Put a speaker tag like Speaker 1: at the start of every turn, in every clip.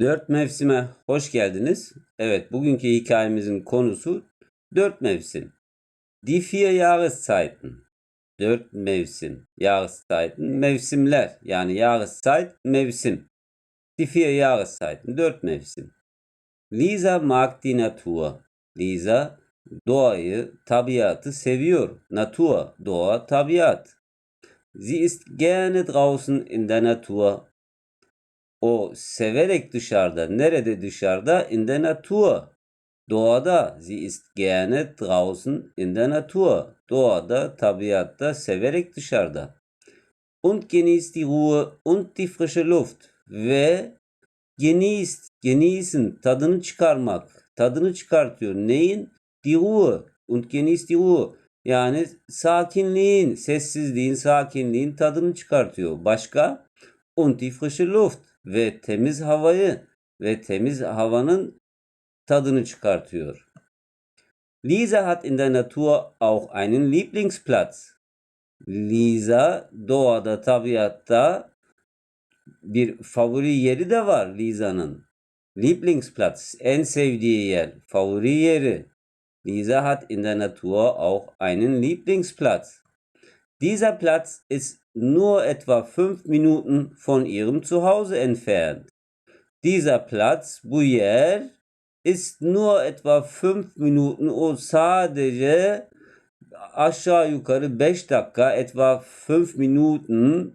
Speaker 1: Dört mevsime hoş geldiniz. Evet, bugünkü hikayemizin konusu dört mevsim. Die vier Jahreszeiten. Dört mevsim. Jahreszeiten, mevsimler. Yani Jahreszeit, mevsim. Die vier Jahreszeiten, dört mevsim. Lisa mag die Natur. Lisa doğayı, tabiatı seviyor. Natur, doğa, tabiat. Sie ist gerne draußen in der Natur. O severek dışarıda. Nerede dışarıda? In der Natur. Doğada. Sie ist gerne draußen in der Natur. Doğada, tabiatta, severek dışarıda. Und genießt die Ruhe und die frische Luft. Ve genießt, genießen, tadını çıkarmak. Tadını çıkartıyor. Neyin? Die Ruhe. Und genießt die Ruhe. Yani sakinliğin, sessizliğin, sakinliğin tadını çıkartıyor. Başka? Und die frische Luft ve temiz havayı ve temiz havanın tadını çıkartıyor. Lisa hat in der Natur auch einen Lieblingsplatz. Lisa doğada, tabiatta bir favori yeri de var Lisa'nın. Lieblingsplatz, en sevdiği yer, favori yeri. Lisa hat in der Natur auch einen Lieblingsplatz. Dieser Platz ist nur etwa fünf Minuten von ihrem Zuhause entfernt. Dieser Platz, bu yer, ist nur etwa fünf Minuten, o sadece aşağı yukarı 5 dakika, etwa 5 Minuten,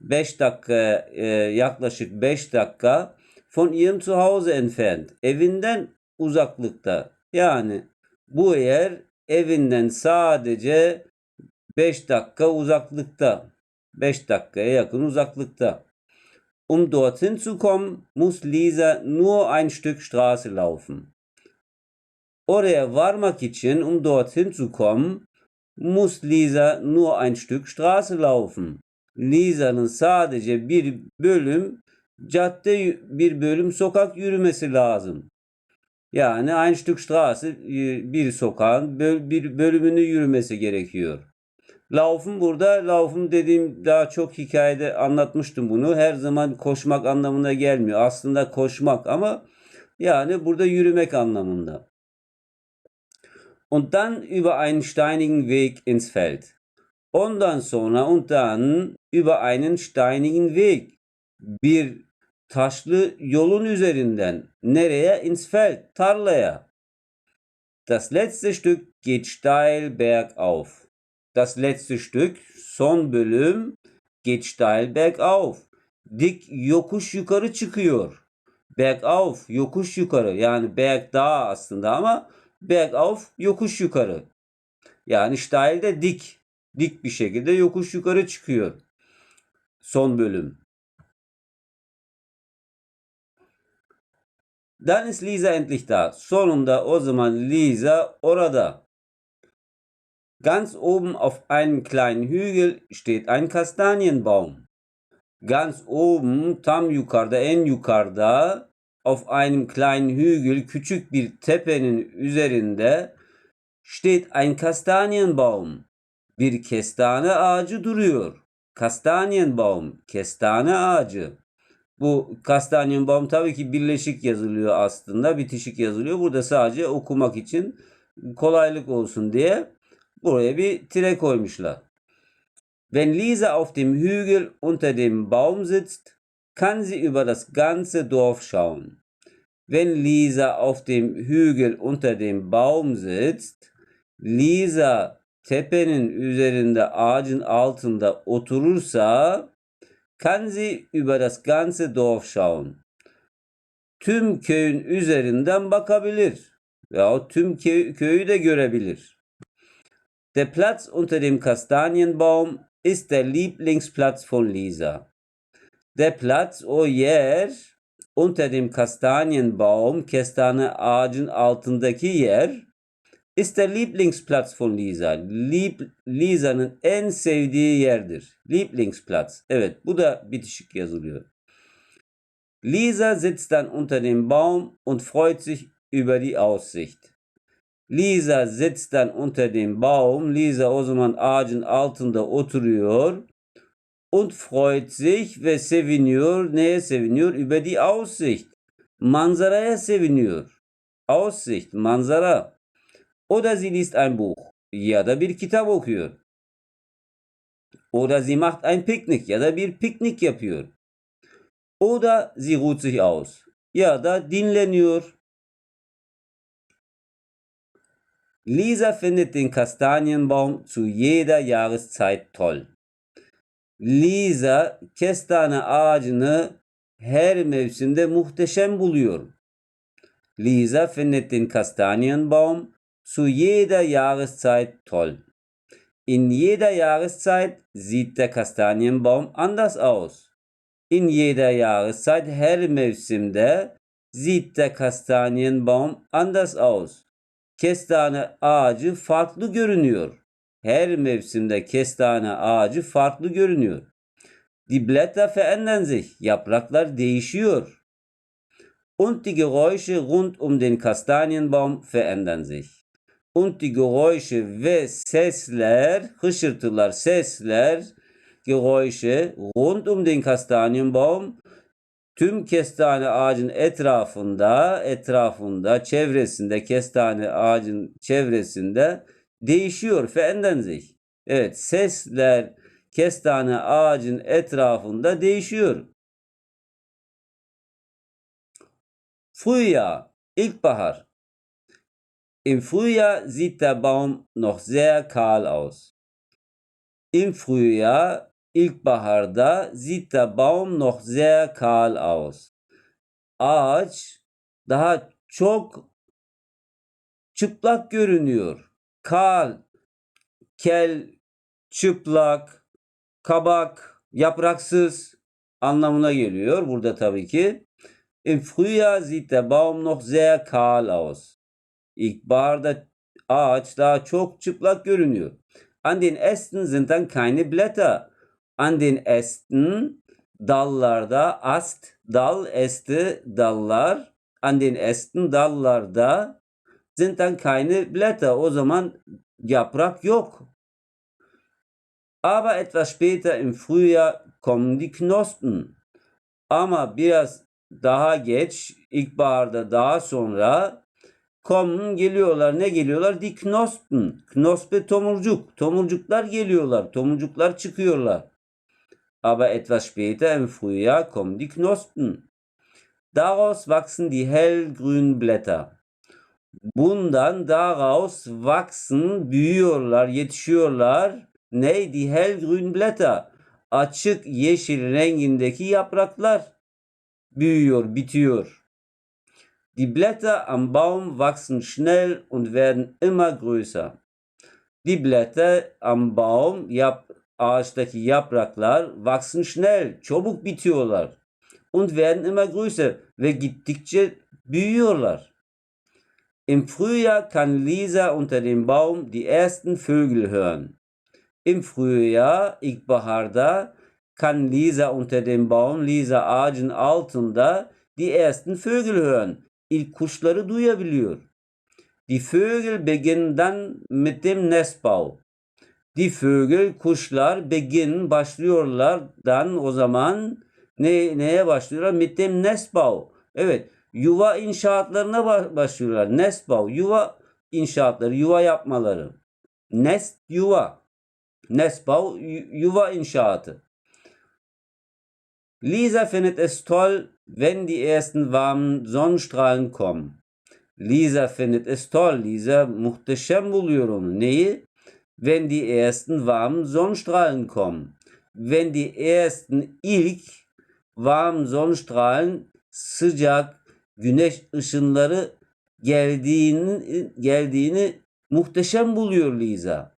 Speaker 1: 5 dakika, e, yaklaşık 5 dakika von ihrem Zuhause entfernt. Evinden uzaklıkta. Yani bu yer evinden sadece 5 dakika uzaklıkta. 5 dakikaya yakın uzaklıkta. Um dorthin zu kommen, muss Lisa nur ein Stück Straße laufen. Oraya varmak için, um dorthin zu kommen, muss Lisa nur ein Stück Straße laufen. Lisa'nın sadece bir bölüm cadde, bir bölüm sokak yürümesi lazım. Yani ein Stück Straße bir sokağın bir bölümünü yürümesi gerekiyor. Laufen burada, laufen dediğim daha çok hikayede anlatmıştım bunu. Her zaman koşmak anlamına gelmiyor. Aslında koşmak ama yani burada yürümek anlamında. Und dann über einen steinigen Weg ins Feld. Ondan sonra und dann über einen steinigen Weg. Bir taşlı yolun üzerinden. Nereye? Ins Feld, tarlaya. Das letzte Stück geht steil bergauf. Das letzte Stück, son bölüm, geht steil bergauf. Dik yokuş yukarı çıkıyor. Bergauf, yokuş yukarı. Yani berg dağ aslında ama bergauf, yokuş yukarı. Yani steil de dik. Dik bir şekilde yokuş yukarı çıkıyor. Son bölüm. Dann ist Lisa endlich da. Sonunda o zaman Lisa orada. Ganz oben auf einem kleinen Hügel steht ein Kastanienbaum. Ganz oben, tam yukarıda, en yukarıda auf einem kleinen Hügel, küçük bir tepenin üzerinde steht ein Kastanienbaum. Bir kestane ağacı duruyor. Kastanienbaum, kestane ağacı. Bu Kastanienbaum tabii ki birleşik yazılıyor aslında. Bitişik yazılıyor. Burada sadece okumak için kolaylık olsun diye buraya bir tire koymuşlar. Wenn Lisa auf dem Hügel unter dem Baum sitzt, kann sie über das ganze Dorf schauen. Wenn Lisa auf dem Hügel unter dem Baum sitzt, Lisa tepenin üzerinde ağacın altında oturursa kann sie über das ganze Dorf schauen. Tüm köyün üzerinden bakabilir. Veya tüm köy, köyü de görebilir. Der Platz unter dem Kastanienbaum ist der Lieblingsplatz von Lisa. Der Platz, o yer, unter dem Kastanienbaum, kestane ağacın altındaki yer, ist der Lieblingsplatz von Lisa. Lieb, Lisa'nın en sevdiği yerdir. Lieblingsplatz. Evet bu da bitişik yazılıyor. Lisa sitzt dann unter dem Baum und freut sich über die Aussicht. Lisa sitzt dann unter dem Baum. Lisa o zaman ağacın altında oturuyor. Und freut sich ve seviniyor. Neye seviniyor? Über die Aussicht. manzaraya seviniyor. Aussicht, manzara. Oder sie liest ein Buch. Ya da bir kitap okuyor. Oder sie macht ein Picknick ya da bir piknik yapıyor. Oder sie ruht sich aus. Ya da dinleniyor. Lisa findet den Kastanienbaum zu jeder Jahreszeit toll. Lisa kestane ağacını her mevsimde muhteşem buluyor. Lisa findet den Kastanienbaum zu jeder Jahreszeit toll. In jeder Jahreszeit sieht der Kastanienbaum anders aus. In jeder Jahreszeit her mevsimde sieht der Kastanienbaum anders aus. Kestane ağacı farklı görünüyor. Her mevsimde kestane ağacı farklı görünüyor. Die Blätter verändern. Yapraklar değişiyor. Und die Geräusche rund um den Kastanienbaum verändern sich. Und die Geräusche ve sesler, hışırtılar, sesler, Geräusche rund um den Kastanienbaum tüm kestane ağacın etrafında, etrafında, çevresinde, kestane ağacın çevresinde değişiyor. Verändern sich. Evet, sesler kestane ağacın etrafında değişiyor. Frühjahr, ilkbahar. Im Frühjahr sieht der Baum noch sehr kahl aus. Im Frühjahr, ilkbaharda der Baum noch sehr kahl aus. Ağaç daha çok çıplak görünüyor. Kal, kel, çıplak, kabak, yapraksız anlamına geliyor burada tabii ki. Im Frühjahr sieht der Baum noch sehr kahl aus. İlkbaharda ağaç daha çok çıplak görünüyor. An den Ästen sind dann keine Blätter. An den Ästen dallarda ast, dal, esti, dallar. An den Ästen dallarda sind dann keine Blätter. O zaman yaprak yok. Aber etwas später im Frühjahr kommen die Knospen. Ama biraz daha geç, ilkbaharda daha sonra kommen geliyorlar. Ne geliyorlar? Die Knospen. Knospe tomurcuk. Tomurcuklar geliyorlar. Tomurcuklar çıkıyorlar. Aber etwas später im Frühjahr kommen die Knospen. Daraus wachsen die hellgrünen Blätter. Bundan daraus wachsen, büyüyorlar, yetişiyorlar. Ne? Die hellgrünen Blätter. Açık yeşil rengindeki yapraklar büyüyor, bitiyor. Die Blätter am Baum wachsen schnell und werden immer größer. Die Blätter am Baum, yap, ağaçtaki yapraklar wachsen schnell, çabuk bitiyorlar. Und werden immer größer ve gittikçe büyüyorlar. Im Frühjahr kann Lisa unter dem Baum die ersten Vögel hören. Im Frühjahr, ilkbaharda, kann Lisa unter dem Baum, Lisa ağacın altında die ersten Vögel hören. İlk kuşları duyabiliyor. Die Vögel beginnen dann mit dem Nestbau. Die Vögel, kuşlar beginnen, başlıyorlar dan o zaman ne, neye başlıyorlar? Mit dem Nestbau. Evet, yuva inşaatlarına ba- başlıyorlar. Nestbau, yuva inşaatları, yuva yapmaları. Nest, yuva. Nestbau, yu- yuva inşaatı. Lisa findet es toll, wenn die ersten warmen Sonnenstrahlen kommen. Lisa findet es toll. Lisa muhteşem buluyor onu. Neyi? Wenn die ersten warmen Sonnenstrahlen kommen. Wenn die ersten ilk warmen Sonnenstrahlen sıcak güneş ışınları geldiğini, geldiğini muhteşem buluyor Lisa.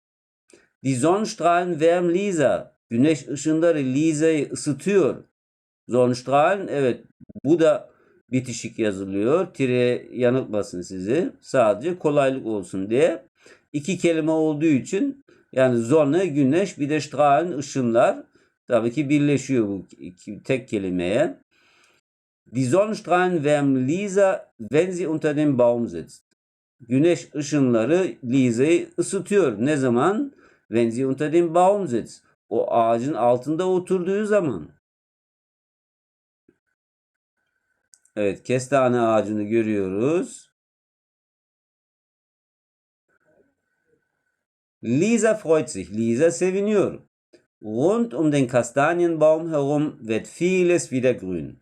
Speaker 1: Die Sonnenstrahlen wärmen Lisa. Güneş ışınları Lisa'yı ısıtıyor. Sonnenstrahlen evet bu da bitişik yazılıyor. Tire yanıltmasın sizi. Sadece kolaylık olsun diye. İki kelime olduğu için yani Sonne, güneş bir de Strahlen, ışınlar tabii ki birleşiyor bu iki, tek kelimeye. Die Sonnenstrahlen wärmen Lisa, wenn sie unter dem Baum sitzt. Güneş ışınları Lisa'yı ısıtıyor. Ne zaman? Wenn sie unter dem Baum sitzt. O ağacın altında oturduğu zaman. Evet, kestane ağacını görüyoruz. Lisa freut sich. Lisa seviniyor. Rund um den Kastanienbaum herum wird vieles wieder grün.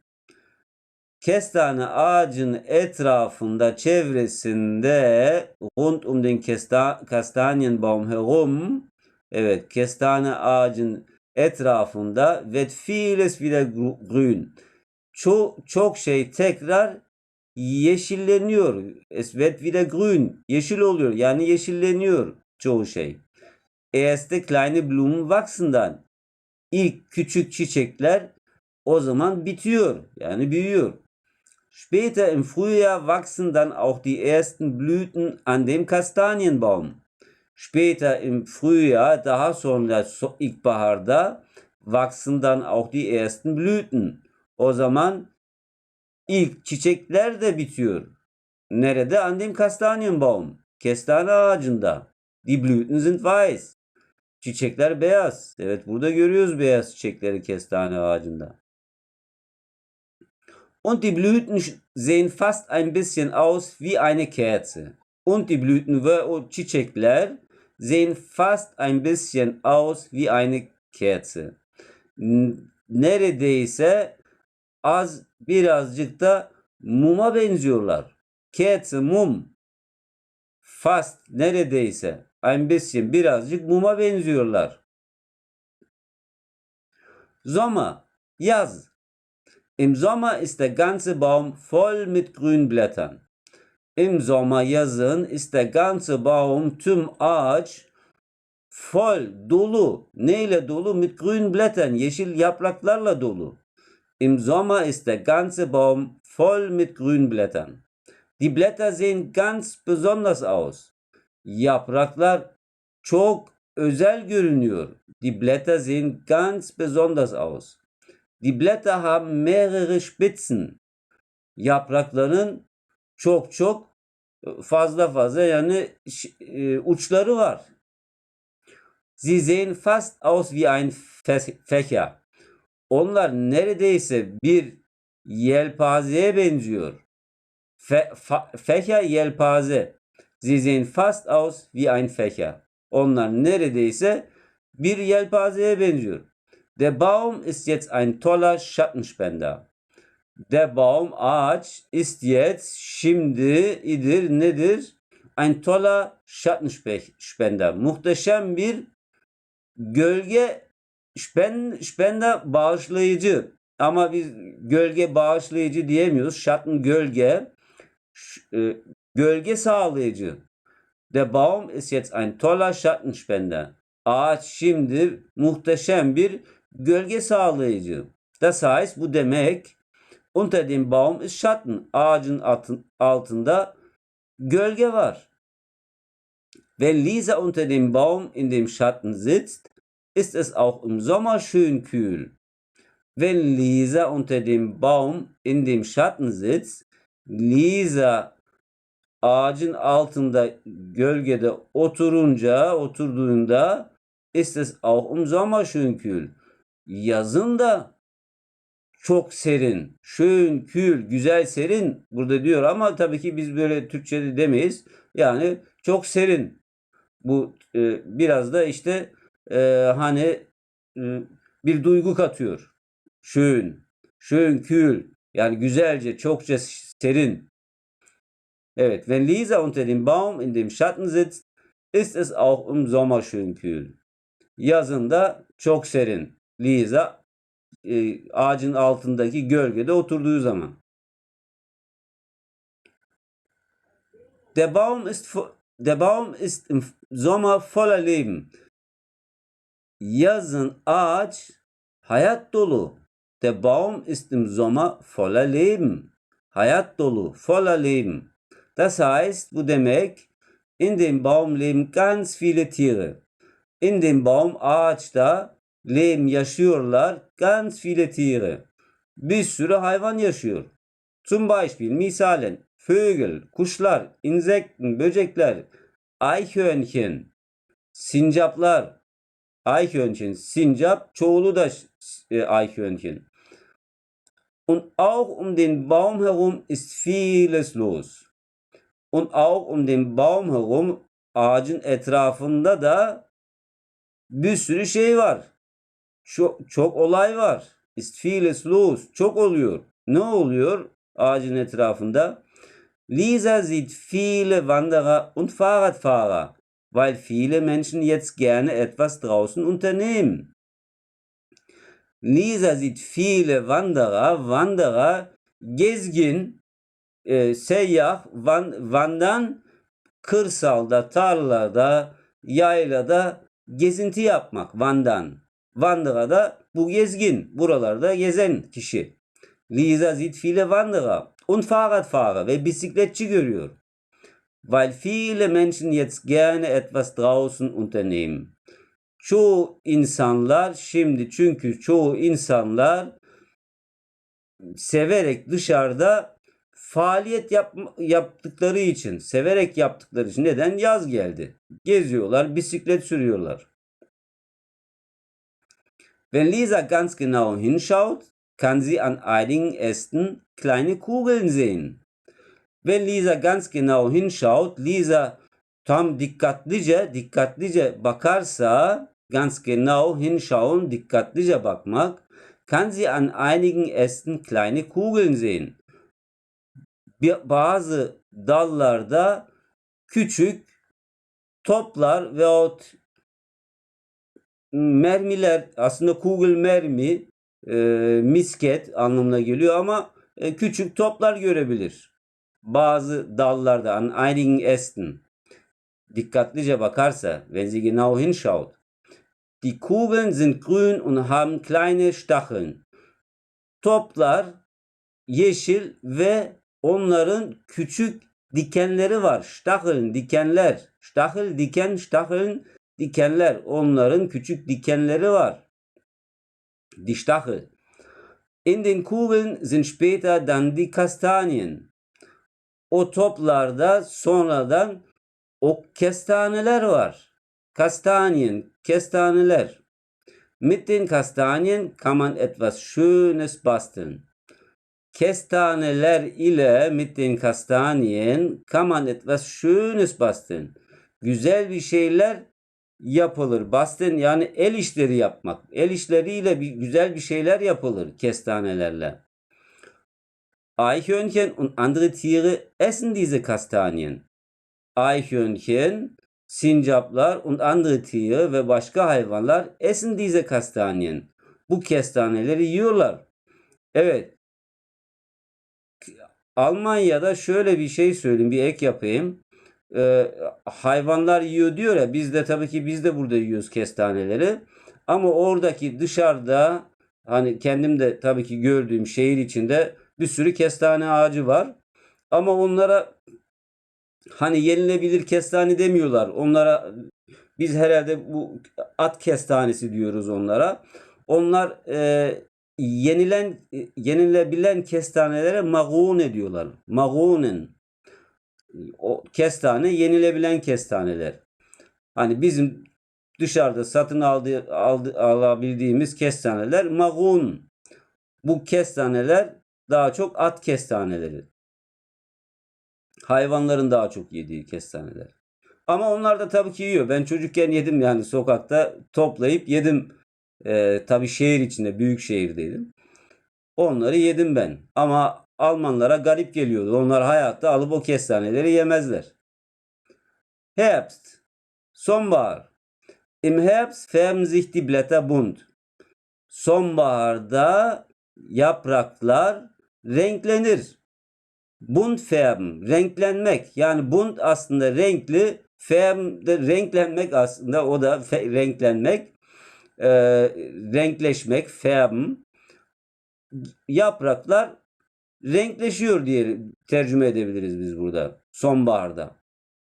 Speaker 1: Kestane ağacının etrafında, çevresinde rund um den Kesta Kastanienbaum herum evet kestane ağacın etrafında wird vieles wieder grün. Çok, çok şey tekrar yeşilleniyor. Es wird wieder grün. Yeşil oluyor. Yani yeşilleniyor çoğu şey. Erste kleine Blumen wachsen İlk küçük çiçekler o zaman bitiyor. Yani büyüyor. Später im Frühjahr wachsen dann auch die ersten Blüten an dem Kastanienbaum. Später im Frühjahr, daha sonra so- ilkbaharda wachsen dann auch die ersten Blüten. O zaman ilk çiçekler de bitiyor. Nerede? An dem Kastanienbaum. Kestane ağacında. Die Blüten sind weiß. Çiçekler beyaz. Evet burada görüyoruz beyaz çiçekleri kestane ağacında. Und die Blüten sehen fast ein bisschen aus wie eine Kerze. Und die Blüten ve o çiçekler sehen fast ein bisschen aus wie eine Kerze. Neredeyse az birazcık da muma benziyorlar. Kerze mum. Fast neredeyse ein bisschen birazcık muma benziyorlar. Sommer, yaz. Im Sommer ist der ganze Baum voll mit Grünblättern. Im Sommer, yazın, ist der ganze Baum, tüm ağaç voll, dolu. Neyle dolu? Mit grünen Blättern, yeşil yapraklarla dolu. Im Sommer ist der ganze Baum voll mit grünen Blättern. Die Blätter sehen ganz besonders aus. Yapraklar çok özel görünüyor. Die Blätter sehen ganz besonders aus. Die Blätter haben mehrere Spitzen. Yaprakların çok çok fazla fazla yani e, uçları var. Sie sehen fast aus wie ein Fä- Fächer. Onlar neredeyse bir yelpazeye benziyor. Fe, fa- Fächer yelpaze. Sie sehen fast aus wie ein Fächer. Onlar neredeyse bir yelpazeye benziyor. Der Baum ist jetzt ein toller Schattenspender. Der Baum ağaç ist jetzt şimdi idir nedir? Ein toller Schattenspender. Muhteşem bir gölge Spen, Spender bağışlayıcı. Ama biz gölge bağışlayıcı diyemiyoruz. Schatten gölge. Gölge sağlayıcı. Der Baum ist jetzt ein toller Schattenspender. Ağaç şimdi muhteşem bir gölge sağlayıcı. Das heißt bu demek unter dem Baum ist Schatten. Ağacın altın- altında gölge var. Wenn Lisa unter dem Baum in dem Schatten sitzt, ist es auch im Sommer schön kühl. Wenn Lisa unter dem Baum in dem Schatten sitzt, Lisa ağacın altında gölgede oturunca, oturduğunda ist es auch im Sommer schön kühl. Yazın da çok serin, schön kühl, güzel serin burada diyor ama tabii ki biz böyle Türkçe'de demeyiz. Yani çok serin. Bu e, biraz da işte e, hani e, bir duygu katıyor. Schön, schön kühl. Yani güzelce, çokça serin. Evet, wenn Lisa unter dem Baum in dem Schatten sitzt, ist es auch im Sommer schön kühl. Yazın da çok serin. Lisa e, ağacın altındaki gölgede oturduğu zaman. Der Baum ist der Baum ist im Sommer voller Leben. Yazın ağaç hayat dolu. Der Baum ist im Sommer voller Leben. Hayat dolu, voller Leben. Das heißt, bu demek in dem Baum leben ganz viele Tiere. In dem Baum ağaçta leben yaşıyorlar ganz viele Tiere. Bir sürü hayvan yaşıyor. Zum Beispiel misalen Vögel, kuşlar, Insekten, böcekler, Eichhörnchen, sincaplar, Eichhörnchen, sincap çoğulu da e, Eichhörnchen. Und auch um den Baum herum ist vieles los. Und auch um den Baum herum ağacın etrafında da bir sürü şey var. Çok, çok olay var. Ist vieles los. Çok oluyor. Ne oluyor ağacın etrafında? Lisa sieht viele Wanderer und Fahrradfahrer, weil viele Menschen jetzt gerne etwas draußen unternehmen. Lisa sieht viele Wanderer, Wanderer, gezgin, e, seyyah, van, vandan kırsalda, tarlada, yaylada gezinti yapmak, vandan. Wanderer da bu gezgin, buralarda gezen kişi. Lisa sieht viele Wanderer und Fahrradfahrer ve bisikletçi görüyor. Weil viele Menschen jetzt gerne etwas draußen unternehmen. Çoğu insanlar şimdi çünkü çoğu insanlar severek dışarıda faaliyet yap, yaptıkları için, severek yaptıkları için neden yaz geldi? Geziyorlar, bisiklet sürüyorlar. Wenn Lisa ganz genau hinschaut, kann sie an einigen Ästen kleine Kugeln sehen. Wenn Lisa ganz genau hinschaut, Lisa tam dikkatlice, dikkatlice bakarsa, ganz genau hinschauen, dikkatlice bakmak, kann sie an einigen Ästen kleine Kugeln sehen. Bazı dallarda küçük toplar veyahut mermiler aslında kugel mermi e, misket anlamına geliyor ama e, küçük toplar görebilir. Bazı dallarda an einigen Ästen dikkatlice bakarsa, wenn sie genau hinschaut, die Kugeln sind grün und haben kleine Stacheln. Toplar yeşil ve onların küçük dikenleri var. Stacheln, dikenler. Stachel, diken, Stacheln, dikenler. Onların küçük dikenleri var. Die Stachel. In den Kugeln sind später dann die Kastanien. O toplarda sonradan o kestaneler var. Kastanien, kestaneler. Mit den Kastanien kann man etwas Schönes basteln. Kestaneler ile mit den Kastanien kann man etwas Schönes basteln. Güzel bir şeyler yapılır. Basteln yani el işleri yapmak. El işleriyle bir, güzel bir şeyler yapılır kestanelerle. Eichhörnchen und andere Tiere essen diese Kastanien. Eichhörnchen, sincaplar und andere Tiere ve başka hayvanlar essen diese Kastanien. Bu kestaneleri yiyorlar. Evet. Almanya'da şöyle bir şey söyleyeyim, bir ek yapayım. Ee, hayvanlar yiyor diyor ya, biz de tabii ki biz de burada yiyoruz kestaneleri. Ama oradaki dışarıda hani kendim de tabii ki gördüğüm şehir içinde bir sürü kestane ağacı var. Ama onlara hani yenilebilir kestane demiyorlar. Onlara biz herhalde bu at kestanesi diyoruz onlara. Onlar e, yenilen e, yenilebilen kestanelere magun ediyorlar. Magunen. O kestane yenilebilen kestaneler. Hani bizim dışarıda satın aldığı, aldı, alabildiğimiz kestaneler magun. Bu kestaneler daha çok at kestaneleri. Hayvanların daha çok yediği kestaneler. Ama onlar da tabii ki yiyor. Ben çocukken yedim yani sokakta toplayıp yedim. Ee, tabii şehir içinde, büyük şehirdeydim. Onları yedim ben. Ama Almanlara garip geliyordu. Onlar hayatta alıp o kestaneleri yemezler. Herbst. Sonbahar. Im Herbst färben sich die Blätter bunt. Sonbaharda yapraklar renklenir. Bunt färben, renklenmek. Yani bunt aslında renkli, färben de renklenmek aslında o da renklenmek, e, renkleşmek, färben. Yapraklar renkleşiyor diye tercüme edebiliriz biz burada sonbaharda.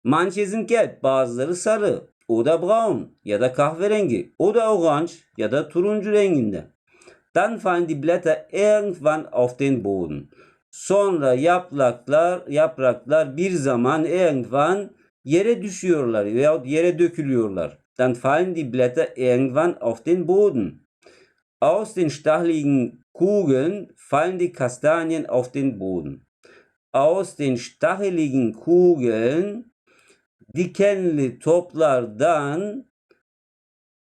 Speaker 1: Manche sind gelb, bazıları sarı, o da braun ya da kahverengi, o da orange ya da turuncu renginde. Dann fallen die Blätter irgendwann auf den Boden. Sonra yapraklar, yapraklar bir zaman irgendwann yere düşüyorlar veyahut yere dökülüyorlar. Dann fallen die Blätter irgendwann auf den Boden. Aus den stacheligen Kugeln fallen die Kastanien auf den Boden. Aus den stacheligen Kugeln dikenli toplardan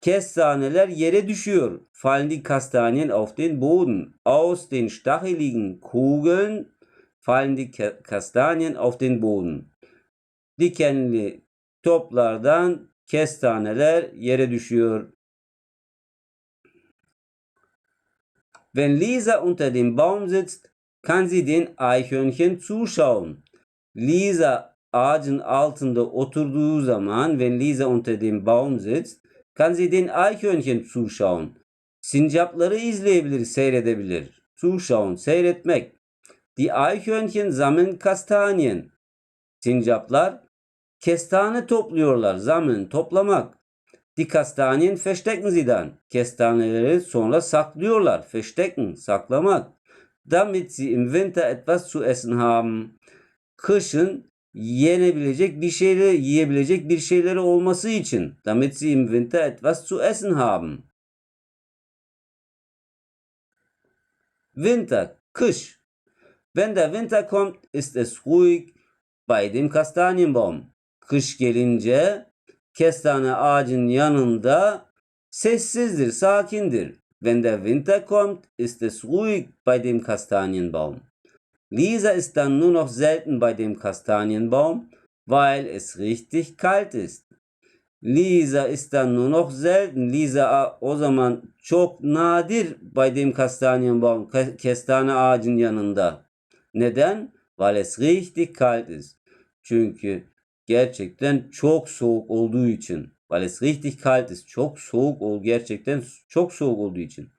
Speaker 1: kestaneler yere düşüyor. Fallen die Kastanien auf den Boden. Aus den stacheligen Kugeln fallen die Ka- Kastanien auf den Boden. Dikenli toplardan kestaneler yere düşüyor. Wenn Lisa unter dem Baum sitzt, kann sie den Eichhörnchen zuschauen. Lisa ağacın altında oturduğu zaman, wenn Lisa unter dem Baum sitzt, kann sie den Eichhörnchen zuschauen. Sincapları izleyebilir, seyredebilir. Zuschauen, seyretmek. Die Eichhörnchen sammeln Kastanien. Sincaplar kestane topluyorlar. Sammeln, toplamak. Verstecken sie dann. Kestaneleri sonra saklıyorlar. Verstecken, saklamak. Damit sie im Winter etwas zu essen haben. Kışın yenebilecek bir şeyleri, yiyebilecek bir şeyleri olması için. Damit sie im Winter etwas zu essen haben. Winter, kış. Wenn der Winter kommt, ist es ruhig bei dem Kastanienbaum. Kış gelince kestane ağacın yanında sessizdir, sakindir. Wenn der Winter kommt, ist es ruhig bei dem Kastanienbaum. Lisa ist dann nur noch selten bei dem Kastanienbaum, weil es richtig kalt ist. Lisa ist dann nur noch selten. Lisa o zaman çok nadir bei dem Kastanienbaum, ke- kestane ağacın yanında. Neden? Weil es richtig kalt ist. Çünkü gerçekten çok soğuk olduğu için. Weil es richtig kalt ist. Çok soğuk ol gerçekten çok soğuk olduğu için.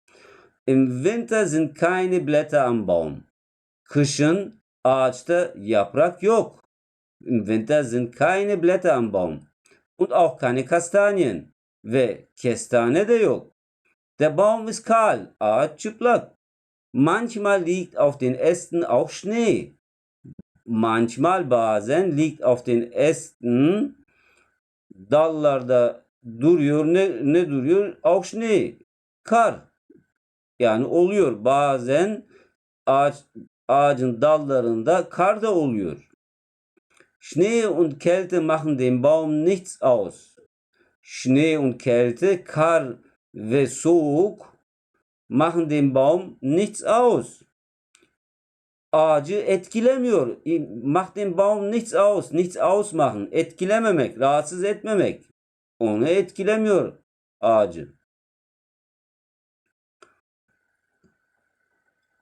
Speaker 1: Im Winter sind keine Blätter am Baum. Kışın ağaçta yaprak yok. Im Winter sind keine Blätter am Baum. Und auch keine Kastanien. Ve kestane de yok. Der Baum ist kahl. Ağaç çıplak. Manchmal liegt auf den Ästen auch Schnee. Manchmal bazen liegt auf den Ästen dallarda duruyor ne, ne duruyor? Auch Schnee. Kar. Yani oluyor. Bazen ağaç ağacın dallarında kar da oluyor. Schnee und Kälte machen dem Baum nichts aus. Schnee und Kälte, kar ve soğuk machen dem Baum nichts aus. Ağacı etkilemiyor. Macht dem Baum nichts aus. Nichts ausmachen. Etkilememek, rahatsız etmemek. Onu etkilemiyor ağacı.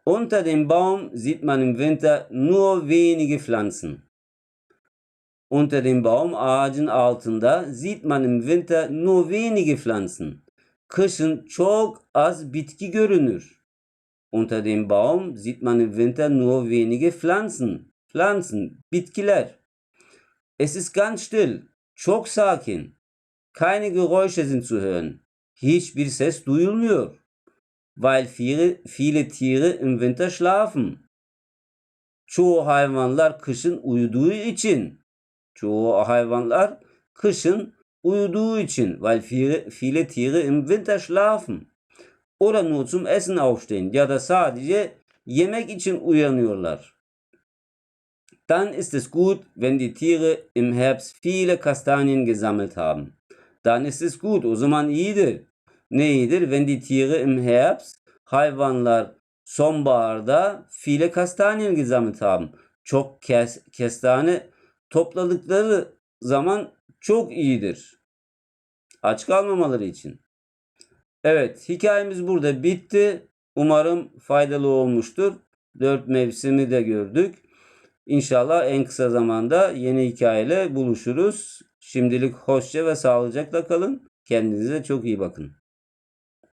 Speaker 1: Unter dem Baum sieht man im Winter nur wenige Pflanzen. Unter dem Baum, ağacın altında, sieht man im Winter nur wenige Pflanzen. Kışın çok az bitki görünür. Unter dem Baum sieht man im Winter nur wenige Pflanzen. Pflanzen, bitkiler. Es ist ganz still, çok sakin. Keine Geräusche sind zu hören. Hiçbir ses duyulmuyor. Weil viele, viele Tiere im Winter schlafen. Çoğu hayvanlar kışın uyuduğu için. Çoğu hayvanlar kışın uyuduğu için. Weil viele, viele Tiere im Winter schlafen. Nur zum Essen aufstehen. Ya da sadece yemek için uyanıyorlar. Dann ist es gut, wenn die Tiere im Herbst viele Kastanien gesammelt haben. Dann ist es gut. O zaman iyidir. Ne iyidir? Wenn die Tiere im Herbst, hayvanlar sonbaharda viele Kastanien gesammelt haben. Çok kes, kestane topladıkları zaman çok iyidir. Aç kalmamaları için. Evet, hikayemiz burada bitti. Umarım faydalı olmuştur. Dört mevsimi de gördük. İnşallah en kısa zamanda yeni hikayeyle buluşuruz. Şimdilik hoşça ve sağlıcakla kalın. Kendinize çok iyi bakın.